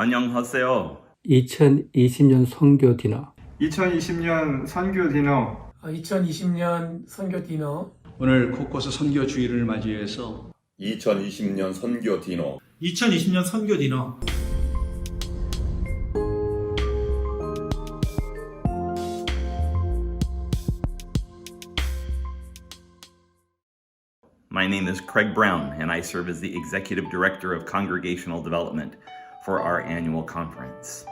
안녕하세요. 2020년 선교 디너 2020년 선교 디너 2020년 선교 디너 오늘 코코스 선교 주일을 맞이해서 2020년 선교 디너 2020년 선교 디너 My name is Craig Brown, and I serve as the Executive Director of Congregational Development for our annual conference.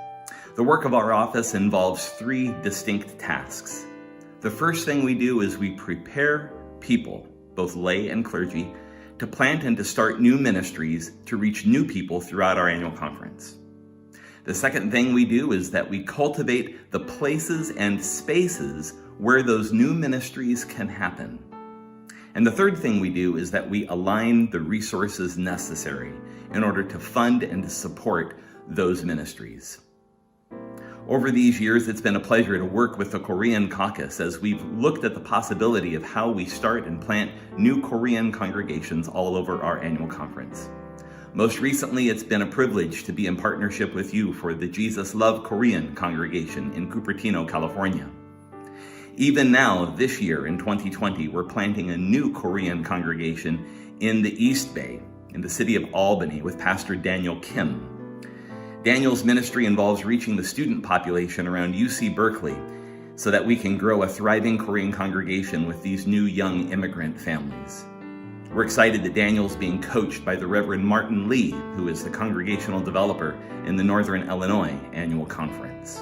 The work of our office involves three distinct tasks. The first thing we do is we prepare people, both lay and clergy, to plant and to start new ministries to reach new people throughout our annual conference. The second thing we do is that we cultivate the places and spaces where those new ministries can happen. And the third thing we do is that we align the resources necessary in order to fund and to support those ministries. Over these years, it's been a pleasure to work with the Korean Caucus as we've looked at the possibility of how we start and plant new Korean congregations all over our annual conference. Most recently, it's been a privilege to be in partnership with you for the Jesus Love Korean congregation in Cupertino, California. Even now, this year in 2020, we're planting a new Korean congregation in the East Bay, in the city of Albany, with Pastor Daniel Kim. Daniel's ministry involves reaching the student population around UC Berkeley so that we can grow a thriving Korean congregation with these new young immigrant families. We're excited that Daniel's being coached by the Reverend Martin Lee, who is the congregational developer in the Northern Illinois Annual Conference.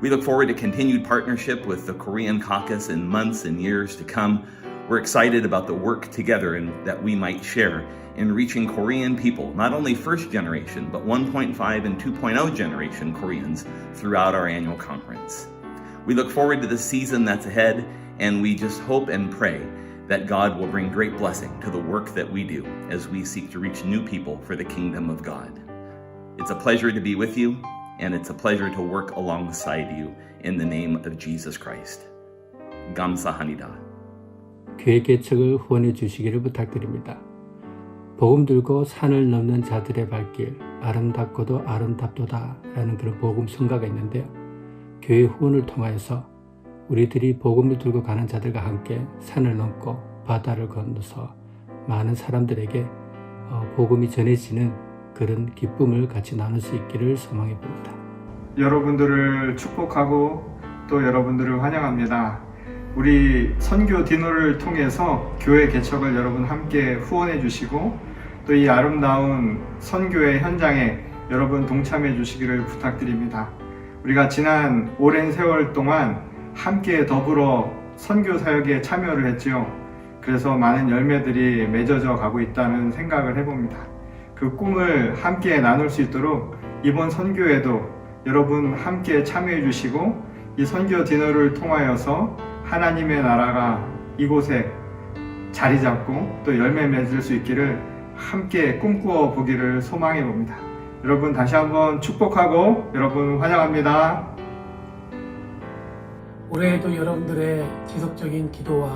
We look forward to continued partnership with the Korean Caucus in months and years to come. We're excited about the work together and that we might share in reaching Korean people, not only first generation, but 1.5 and 2.0 generation Koreans throughout our annual conference. We look forward to the season that's ahead, and we just hope and pray that God will bring great blessing to the work that we do as we seek to reach new people for the kingdom of God. It's a pleasure to be with you, and it's a pleasure to work alongside you in the name of Jesus Christ. 감사합니다. 교회 개척을 후원해 주시기를 부탁드립니다. 복음 들고 산을 넘는 자들의 발길 아름답고도 아름답도다 라는 그런 복음 성가가 있는데요. 교회 후원을 통하여서 우리들이 복음을 들고 가는 자들과 함께 산을 넘고 바다를 건너서 많은 사람들에게 어, 복음이 전해지는 그런 기쁨을 같이 나눌 수 있기를 소망해 봅니다. 여러분들을 축복하고 또 여러분들을 환영합니다. 우리 선교 디너를 통해서 교회 개척을 여러분 함께 후원해 주시고 또 이 아름다운 선교의 현장에 여러분 동참해 주시기를 부탁드립니다. 우리가 지난 오랜 세월 동안 함께 더불어 선교 사역에 참여를 했지요. 그래서 많은 열매들이 맺어져 가고 있다는 생각을 해봅니다. 그 꿈을 함께 나눌 수 있도록 이번 선교에도 여러분 함께 참여해 주시고 이 선교 디너를 통하여서 하나님의 나라가 이곳에 자리 잡고 또 열매 맺을 수 있기를 함께 꿈꾸어 보기를 소망해 봅니다. 여러분 다시 한번 축복하고 여러분 환영합니다. 올해에도 여러분들의 지속적인 기도와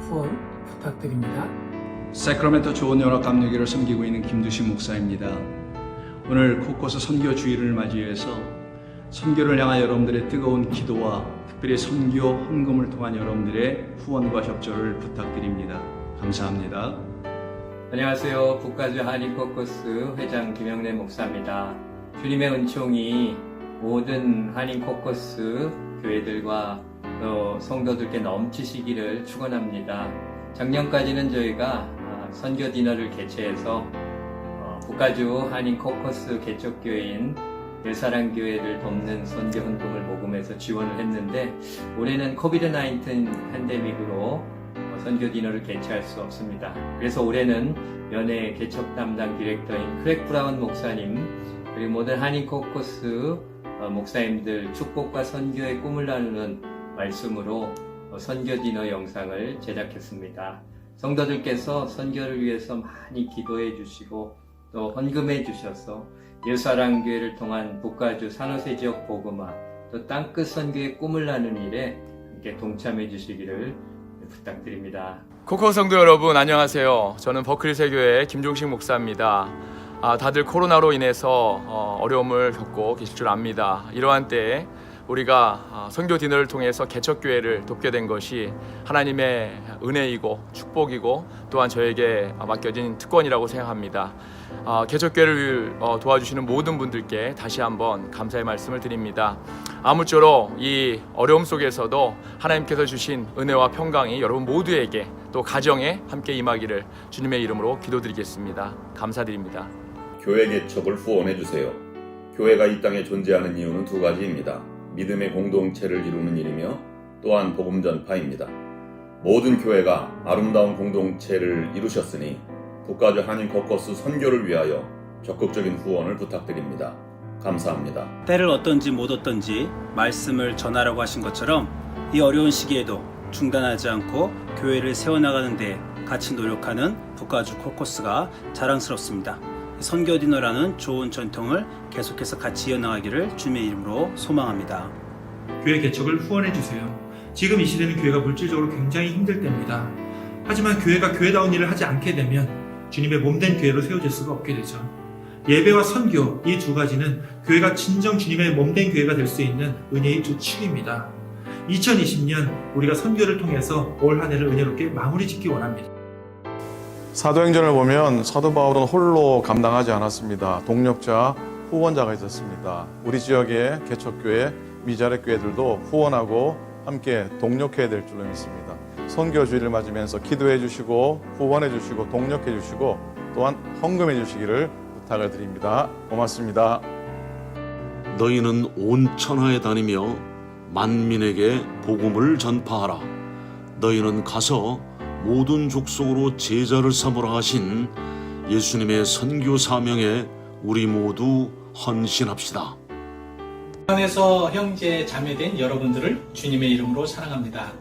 후원 부탁드립니다. 사크라멘토 좋은 연합 감리교를 섬기고 있는 김두신 목사입니다. 오늘 코코스 선교 주일을 맞이해서 선교를 향한 여러분들의 뜨거운 기도와 특별히 선교 헌금을 통한 여러분들의 후원과 협조를 부탁드립니다. 감사합니다. 안녕하세요. 국가주 한인 코커스 회장 김영래 목사입니다. 주님의 은총이 모든 한인 코커스 교회들과 또 성도들께 넘치시기를 축원합니다. 작년까지는 저희가 아, 선교 디너를 개최해서 어, 국가주 한인 코커스 개척교회인 열사랑교회를 돕는 선교 헌금을 모금해서 지원을 했는데 올해는 코비드-19 팬데믹으로 어, 선교 디너를 개최할 수 없습니다. 그래서 올해는 연예 개척 담당 디렉터인 크랙 브라운 목사님 그리고 모든 한인 코커스 어, 목사님들 축복과 선교의 꿈을 나누는 말씀으로 어, 선교 디너 영상을 제작했습니다. 성도들께서 선교를 위해서 많이 기도해 주시고 또 헌금해 주셔서 예사랑교회를 통한 북가주 산호세 지역 복음화 또 땅끝 선교의 꿈을 나누는 일에 함께 동참해 주시기를 부탁드립니다. 코코 성도 여러분 안녕하세요. 저는 버클리 세교회 김종식 목사입니다. 아, 다들 코로나로 인해서 어, 어려움을 겪고 계실 줄 압니다. 이러한 때에 우리가 아, 선교 디너를 통해서 개척 교회를 돕게 된 것이 하나님의 은혜이고 축복이고 또한 저에게 맡겨진 특권이라고 생각합니다. 아, 개척 교회를 어, 도와주시는 모든 분들께 다시 한번 감사의 말씀을 드립니다. 아무쪼록 이 어려움 속에서도 하나님께서 주신 은혜와 평강이 여러분 모두에게 또 가정에 함께 임하기를 주님의 이름으로 기도드리겠습니다. 감사드립니다. 교회 개척을 후원해 주세요. 교회가 이 땅에 존재하는 이유는 두 가지입니다. 믿음의 공동체를 이루는 일이며 또한 복음 전파입니다. 모든 교회가 아름다운 공동체를 이루셨으니 북가주 한인 코커스 선교를 위하여 적극적인 후원을 부탁드립니다. 감사합니다. 때를 어떤지 못 어떤지 말씀을 전하라고 하신 것처럼 이 어려운 시기에도 중단하지 않고 교회를 세워나가는 데 같이 노력하는 북가주 코커스가 자랑스럽습니다. 선교 디너라는 좋은 전통을 계속해서 같이 이어나가기를 주님의 이름으로 소망합니다. 교회 개척을 후원해 주세요. 지금 이 시대는 교회가 물질적으로 굉장히 힘들 때입니다. 하지만 교회가 교회다운 일을 하지 않게 되면 주님의 몸된 교회로 세워질 수가 없게 되죠. 예배와 선교 이 두 가지는 교회가 진정 주님의 몸된 교회가 될 수 있는 은혜의 두 축입니다. 2020년 우리가 선교를 통해서 올 한 해를 은혜롭게 마무리 짓기 원합니다. 사도행전을 보면 사도 바울은 홀로 감당하지 않았습니다. 동력자, 후원자가 있었습니다. 우리 지역의 개척교회, 미자렉 교회들도 후원하고 함께 동력해야 될 줄로 믿습니다. 선교 주일을 맞으면서 기도해 주시고 후원해 주시고 동력해 주시고 또한 헌금해 주시기를 부탁을 드립니다. 고맙습니다. 너희는 온 천하에 다니며 만민에게 복음을 전파하라. 너희는 가서 모든 족속으로 제자를 삼으라 하신 예수님의 선교 사명에 우리 모두 헌신합시다. 안에서 형제 자매된 여러분들을 주님의 이름으로 사랑합니다.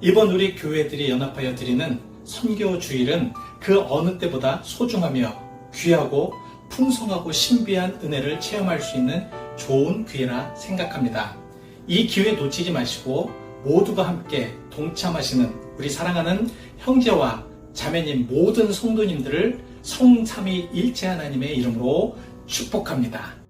이번 우리 교회들이 연합하여 드리는 선교 주일은 그 어느 때보다 소중하며 귀하고 풍성하고 신비한 은혜를 체험할 수 있는 좋은 기회라 생각합니다. 이 기회 놓치지 마시고 모두가 함께 동참하시는 우리 사랑하는 형제와 자매님 모든 성도님들을 성삼위 일체 하나님의 이름으로 축복합니다.